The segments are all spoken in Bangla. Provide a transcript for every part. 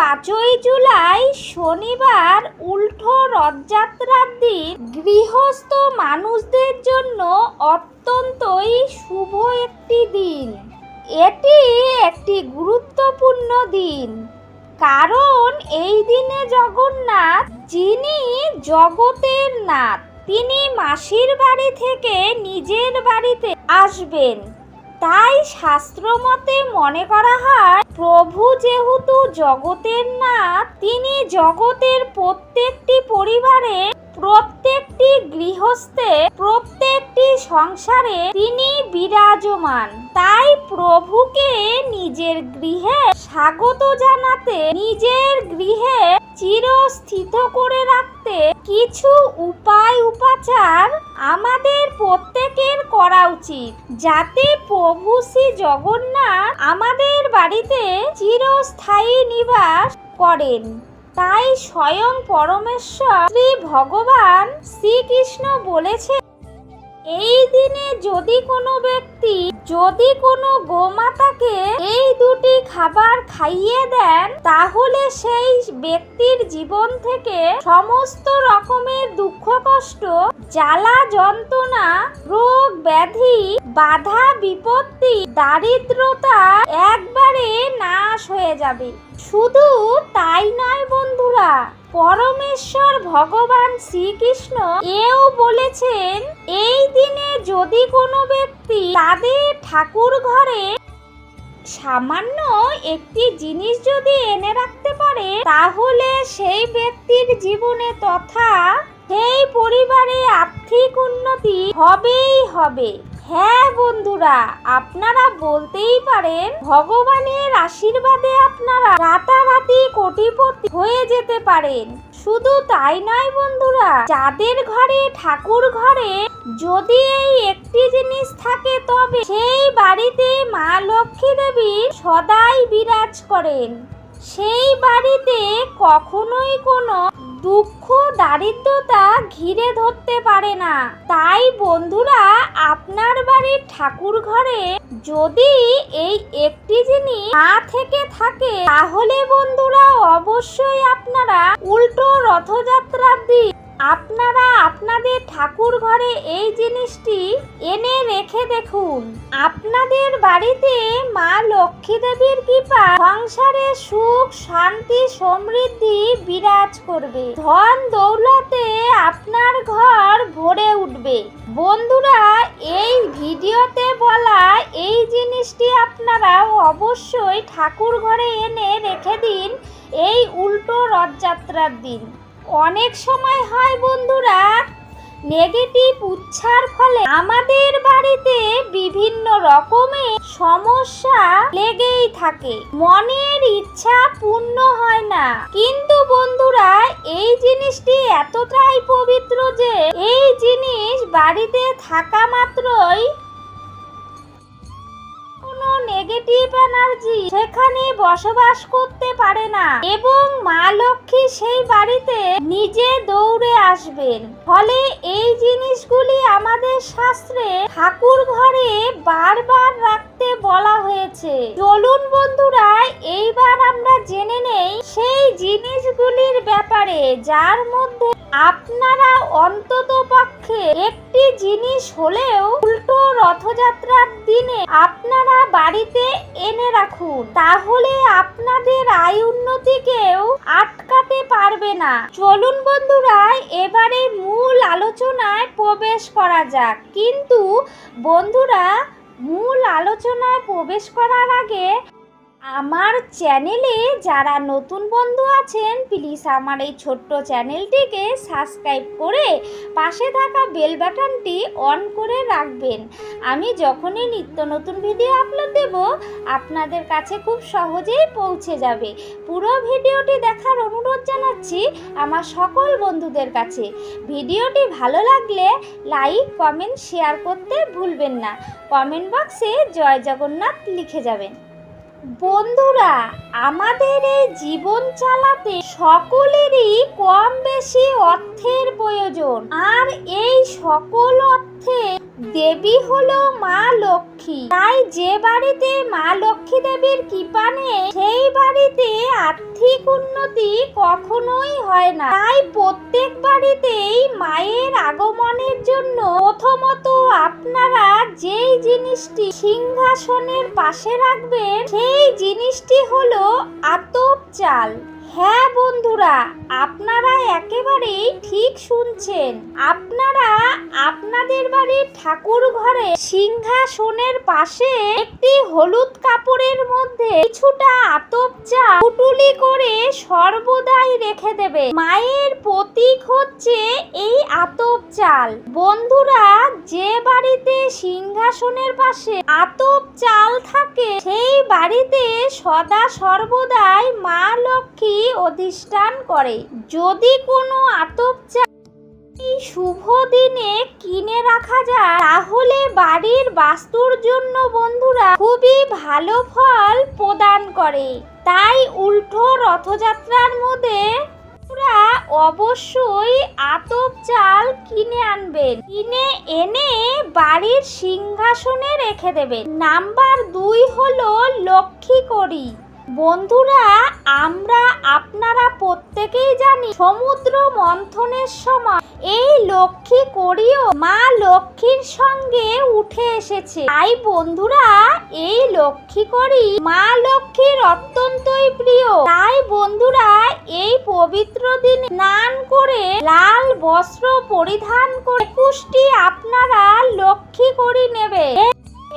পাঁচই জুলাই শনিবার উল্টো রথযাত্রার দিন গৃহস্থ মানুষদের জন্য অত্যন্তই শুভ একটি দিন। এটি একটি গুরুত্বপূর্ণ দিন। কারণ এই দিনে জগন্নাথ, যিনি জগতের নাথ, তিনি মাসির বাড়ি থেকে নিজের বাড়িতে আসবেন। তাই শাস্ত্রমতে মনে করা হয় প্রভু যেহেতু জগতের নাথ তিনি জগতের প্রত্যেকটি পরিবারে, প্রত্যেকটি গৃহস্থে, প্রত্যেকটি সংসারে তিনি বিরাজমান। তাই প্রভুকে নিজের গৃহে স্বাগত জানাতে, নিজের গৃহে চিরস্থিত করে রাখতে কিছু উপায়, উপাচার আমাদের প্রত্যেকের করা উচিত। যাতে প্রভু শ্রী জগন্নাথ আমাদের বাড়িতে চিরস্থায়ী নিবাস করেন। তাই স্বয়ং পরমেশ্বর শ্রী ভগবান শ্রীকৃষ্ণ বলেছে এই দিনে যদি কোনো ব্যক্তি, যদি কোনো গোমাতাকে এই দুটি খাবার খাইয়ে দেন, তাহলে সেই ব্যক্তির জীবন থেকে সমস্ত রকমের দুঃখ কষ্ট জ্বালা যন্ত্রণা, রোগ ব্যাধি, বাধা বিপত্তি, দারিদ্রতা একবারে নাশ হয়ে যাবে। শুধু তাই নয় বন্ধুরা, পরমেশ্বর ভগবান শ্রীকৃষ্ণ এও বলেছেন, এই দিনে যদি কোনো ব্যক্তি তাদের ঠাকুর ঘরে সামান্য একটি জিনিস যদি এনে রাখতে পারে, তাহলে সেই ব্যক্তির জীবনে তথা সেই পরিবারে আর্থিক উন্নতি হবেই হবে। হ্যাঁ বন্ধুরা, আপনারা বলতেই পারেন, ভগবানের আশীর্বাদে আপনারা রাতারাতি কোটিপতি হয়ে যেতে পারেন। শুধু তাই নয় বন্ধুরা, যাদের ঘরে, ঠাকুর ঘরে যদি এই একটি জিনিস থাকে, তবে সেই বাড়িতে মা লক্ষ্মী দেবী সদাই বিরাজ করেন। সেই বাড়িতে কখনোই কোনো দুঃখ, দারিদ্রতা ঘিরে ধরতে পারে না। তাই বন্ধুরা, আপনার বাড়ির ঠাকুর ঘরে যদি এই একটি জিনিস না থেকে থাকে, তাহলে বন্ধুরা, অবশ্যই আপনারা উল্টো রথযাত্রার দিন। আপনারা আপনাদের ঠাকুর ঘরে এই জিনিসটি এনে রেখে দেখুন। আপনাদের বাড়িতে মা লক্ষ্মী দেবীর কৃপা সংসারে সুখ, শান্তি, সমৃদ্ধি বিরাজ করবে। ধন দৌলতে আপনার ঘর ভরে উঠবে। বন্ধুরা, এই ভিডিওতে বলা এই জিনিসটি আপনারা অবশ্যই ঠাকুর ঘরে এনে রেখে দিন। এই উল্টো রথযাত্রার দিন। অনেক সময় হয় বন্ধুরা নেগেটিভ উচ্ছার ফলে আমাদের বাড়িতে বিভিন্ন রকমের সমস্যা লেগেই থাকে। মনের ইচ্ছা পূর্ণ হয় না। কিন্তু বন্ধুরা, এই জিনিসটি এতটাই পবিত্র যে, এই জিনিস বাড়িতে থাকা মাত্রই কোনো নেগেটিভ এনার্জি সেখানে বসবাস করতে পারে না। এবং মা লক্ষ্মী সেই বাড়িতে নিজে দৌড়ে আসবেন। ফলে এই জিনিসগুলি আমাদের শাস্ত্রে ঠাকুর ঘরে বারবার রাখতে বলা হয়েছে। চলুন বন্ধুরা, এইবার আমরা জেনে নেই সেই জিনিসগুলির ব্যাপারে, যার মধ্যে আপনারা অন্তত পক্ষে একটি জিনিস হলেও উল্টো রথযাত্রার দিনে আপনারা বাড়িতে এনে রাখুন। তাহলে আপনাদের আয় উন্নতিকেও আটকাতে পারবে না। চলুন বন্ধুরা, এবারে মূল আলোচনায় প্রবেশ করা যাক। কিন্তু বন্ধুরা, মূল আলোচনায় প্রবেশ করার আগে আমার চ্যানেলে যারা নতুন বন্ধু আছেন প্লিজ আমার এই ছোট্ট চ্যানেলটিকে সাবস্ক্রাইব করে পাশে থাকা বেল বাটনটি অন করে রাখবেন। আমি যখনই নিত্য নতুন ভিডিও আপলোড দেব, আপনাদের কাছে খুব সহজেই পৌঁছে যাবে। পুরো ভিডিওটি দেখার অনুরোধ জানাচ্ছি আমার সকল বন্ধুদের কাছে। ভিডিওটি ভালো লাগলে লাইক কমেন্ট শেয়ার করতে ভুলবেন না। কমেন্ট বক্সে জয় জগন্নাথ লিখে যাবেন। বন্ধুরা আমাদের এই জীবন চালাতে সকলেরই কম বেশি অর্থের প্রয়োজন। আর এই সকল অর্থে দেবী হলো মা লক্ষ্মী। তাই যে বাড়িতে মা লক্ষ্মী দেবীর কৃপা নেই, সেই বাড়িতে আর্থিক উন্নতি কখনোই হয় না। তাই প্রত্যেক বাড়িতেই মায়ের আগমনের জন্য প্রথমত আপনারা যেই জিনিসটি সিংহাসনের পাশে রাখবেন, সেই জিনিসটি হলো আতপ চাল। হ্যাঁ বন্ধুরা, আপনারা একেবারেই ঠিক শুনছেন। আপনারা আপনাদের বাড়ির ঠাকুর ঘরে সিংহাসনের পাশে একটি হলুদ কাপড়ের মধ্যে কিছুটা আতপ চা পুটুলি করে সর্বদাই রেখে দেবে। মায়ের প্রতীক হচ্ছে চাল। বন্ধুরা, যে বাড়িতে সিংহাসনের পাশে আতপ চাল থাকে, সেই বাড়িতে সদা সর্বদাই মা লক্ষ্মী অধিষ্ঠান করে। যদি কোনো আতপ চাল শুভ দিনে কিনে রাখা যায়, তাহলে বাড়ির বাস্তুর জন্য বন্ধুরা খুবই ভালো ফল প্রদান করে। তাই উল্টো রথযাত্রার মধ্যে বন্ধুরা অবশ্যই আতপ চাল কিনে আনবেন। কিনে এনে বাড়ির সিংহাসনে রেখে দেবেন। নাম্বার দুই হলো লক্ষ্মী করি বন্ধুরা, আমরা আপনারা প্রত্যেকেই জানি সমুদ্র মন্থনের সময় এই লক্ষ্মী করিও মা লক্ষ্মীর সঙ্গে উঠে এসেছে। তাই বন্ধুরা, এই লক্ষ্মী করি মা লক্ষ্মীর অত্যন্তই প্রিয়। তাই বন্ধুরা, এই পবিত্র দিনে স্নান করে লাল বস্ত্র পরিধান করে একুশটি আপনারা লক্ষ্মী করি নেবে।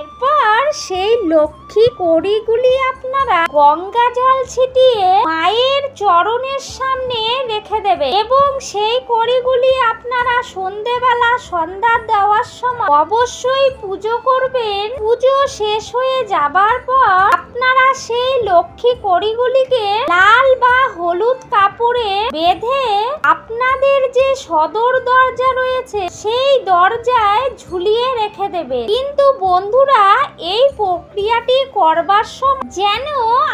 এরপর সেই লক্ষ্মী কড়িগুলি আপনারা গঙ্গা জল ছিটিয়ে মায়ের চরণের সামনে রেখে দেবে এবং সেই কড়িগুলি আপনারা সন্ধেবেলা, সন্ধ্যা দেওয়ার সময় অবশ্যই পুজো করবেন। পুজো শেষ হয়ে যাবার পর আপনারা সেই লক্ষ্মী কড়িগুলিকে লাল বা হলুদ কাপড়ে বেঁধে আপনাদের যে সদর দরজা রয়েছে, সেই দরজায় ঝুলিয়ে রেখে দেবে। কিন্তু বন্ধুরা, এই প্রক্রিয়াটি করবার সময় যেন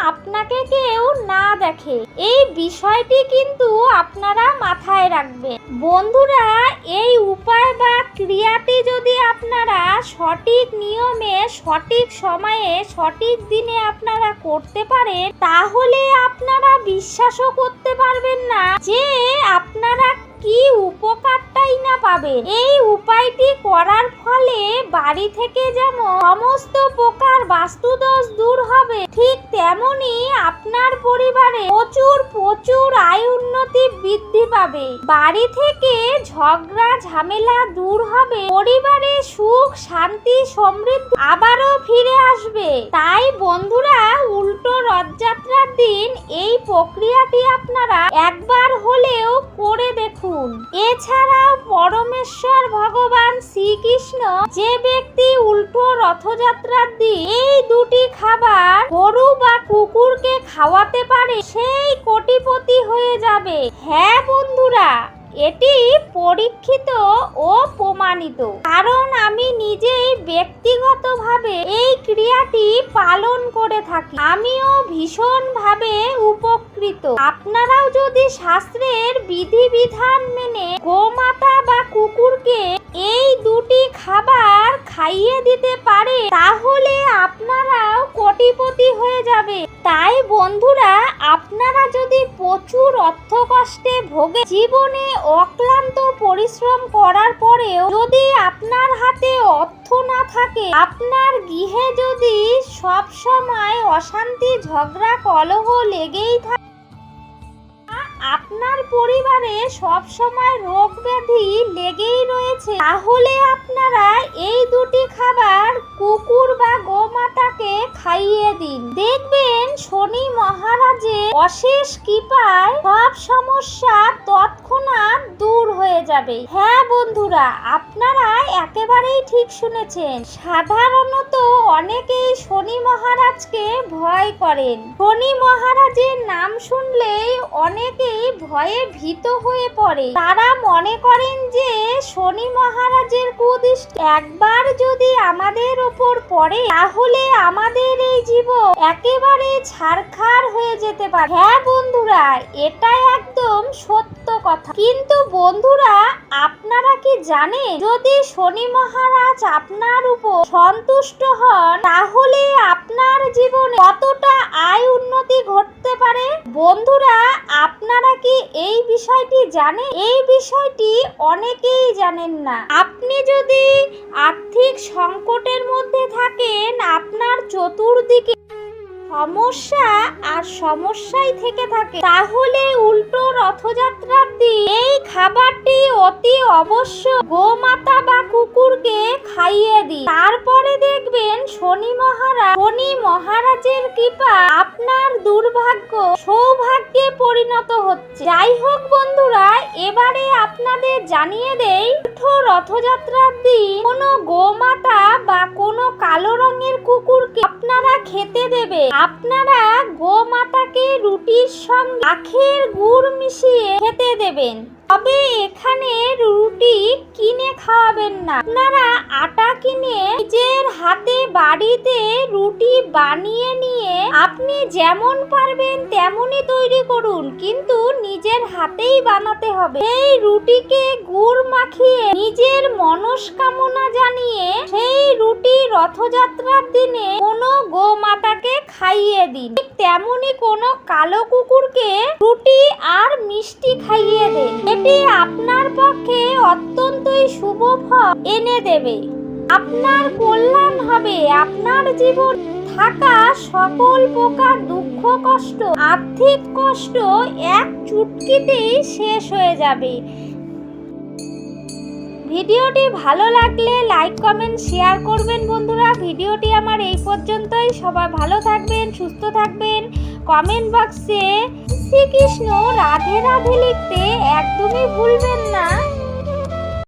আপনাকে কেউ না দেখে। এই বিষয়টি কিন্তু আপনারা মাথায় রাখবেন। বন্ধুরা, এই উপায় বা ক্রিয়াটি যদি আপনারা সঠিক নিয়মে, সঠিক সময়ে, সঠিক দিনে আপনারা করতে পারেন, তাহলে আপনারা বিশ্বাসও করতে পারবেন না যে আপনারা কি উপকারটাই না পাবে এই উপায়টি করার ফলে বাড়ি থেকে যেমন সমস্ত প্রকার বাস্তুদোষ দূর হবে, ঠিক তেমনি আপনার পরিবারে প্রচুর প্রচুর পাবে বাড়ি থেকে ঝগড়া, ঝামেলা দূর হবে। পরিবারে সুখ, শান্তি, সমৃদ্ধি আবারও ফিরে আসবে। তাই বন্ধুরা, উল্টো রথযাত্রার দিন এই প্রক্রিয়াটি আপনারা একবার হলেও করে দেখুন। এছাড়াও পরমেশ্বর ভগবান শ্রীকৃষ্ণ যে ব্যক্তি উল্টো রথযাত্রার দিন এই দুটি খাবার গরু বা কুকুরকে খাওয়াতে পারে, সেই কোটিপতি হয়ে যাবে। হ্যাঁ বন্ধুরা, এটি পরীক্ষিত ও প্রমাণিত। কারণ আমি নিজেই ব্যক্তিগতভাবে এই ক্রিয়াটি পালন করে থাকি। আমিও ভীষণভাবে উপকৃত। আপনারাও যদি শাস্ত্রের বিধিবিধান মেনে গোমাতা বা কুকুরকে এই দুটি খাবার খাইয়ে দিতে পারে, তাহলে আপনারাও কোটিপতি হয়ে যাবে। তাই বন্ধুরা, আপনারা যদি প্রচুর অর্থ কষ্টে ভোগে, জীবনে অক্লান্ত পরিশ্রম করার পরেও যদি আপনার হাতে অর্থ না থাকে, আপনার গৃহে যদি সব সময় অশান্তি, ঝগড়া, কলহ লেগেই থাকে আপনার পরিবারে সব সময় রোগ ব্যাধি লেগেই রয়েছে। তাহলে আপনারা এই দুটি খাবার কুকুর বা গোমাতাকে খাইয়ে দিন। দেখবেন শনি মহারাজের অশেষ কৃপায় সব সমস্যা তৎক্ষণাৎ দূর হয়ে যাবে। হ্যাঁ বন্ধুরা, আপনারা একেবারেই ঠিক শুনেছেন। সাধারণত অনেকেই শনি মহারাজকে ভয় করেন। শনি মহারাজের নাম শুনলেই অনেকেই ভয়ে ভীত হয়ে পড়ে। তারা মনে করেন যে শনি মহারাজের কুদৃষ্টি একবার যদি আমাদের ওপর পড়ে, তাহলে আমাদের এই জীবন একেবারে ছারখার হয়ে যেতে পারে। হ্যাঁ বন্ধুরা এটা একদম সত্য কথা। কিন্তু বন্ধুরা, আপনারা কি জানেন, যদি শনি মহারাজ আপনার উপর সন্তুষ্ট হন, তাহলে আপনার জীবনে কতটা আয় উন্নতি ঘটতে পারে? বন্ধুরা, আপনারা কি এই বিষয়টি জানেন? এই বিষয়টি অনেকেই জানেন না। আপনি যদি আর্থিক সংকটের মধ্যে থাকেন, আপনার চতুর্দিকে সমস্যা আর সমস্যাই থেকে থাকে। তাহলে উল্টো রথযাত্রার দিন এই খাবারটি অতি অবশ্য গোমাতা বা কুকুরকে খাইয়ে দিন তারপরে দেখবেন শনি মহারাজ শনি মহারাজের কৃপা আপনার দুর্ভাগ্য, সৌভাগ্যে পরিণত হচ্ছে। যাই হোক বন্ধুরা, এবারে আপনাদের জানিয়ে দেই রথযাত্রার দিন কোনো গোমাতা বা কোনো কালো রঙের কুকুরকে আপনারা খেতে দেবে। আপনারা গোমাতাকে রুটির সঙ্গে আখের গুড় মিশিয়ে খেতে দেবেন। তবে এখানে রুটি কিনে খাওয়াবেন না। আপনারা আটা কিনে নিজের হাতে বাড়িতে রুটি বানিয়ে নিয়ে আপনি যেমন পারবেন তেমনই তৈরি করুন। কিন্তু নিজের হাতেই বানাতে হবে। এই রুটিকে গুড় মাখিয়ে নিজের মনস্কামনা জানিয়ে সেই রুটি রথযাত্রার দিনে কোনো গোমাতাকে খাইয়ে দিন। তেমনই কোনো কালো কুকুরকে রুটি আর মিষ্টি খাইয়ে দেন এটি আপনার পক্ষে অত্যন্তই শুভ ফল। এনে দেবে। আপনার কল্যাণ হবে। আপনার জীবন থাকা সকল প্রকার দুঃখ, কষ্ট, আর্থিক কষ্ট এক চুটকিতেই শেষ হয়ে যাবে। ভিডিওটি ভালো লাগলে লাইক, কমেন্ট, শেয়ার করবেন বন্ধুরা। ভিডিওটি আমার এই পর্যন্তই। সবাই ভালো থাকবেন, সুস্থ থাকবেন। কমেন্ট বক্সে শ্রীকৃষ্ণ রাধে রাধে লিখতে একদমই ভুলবেন না।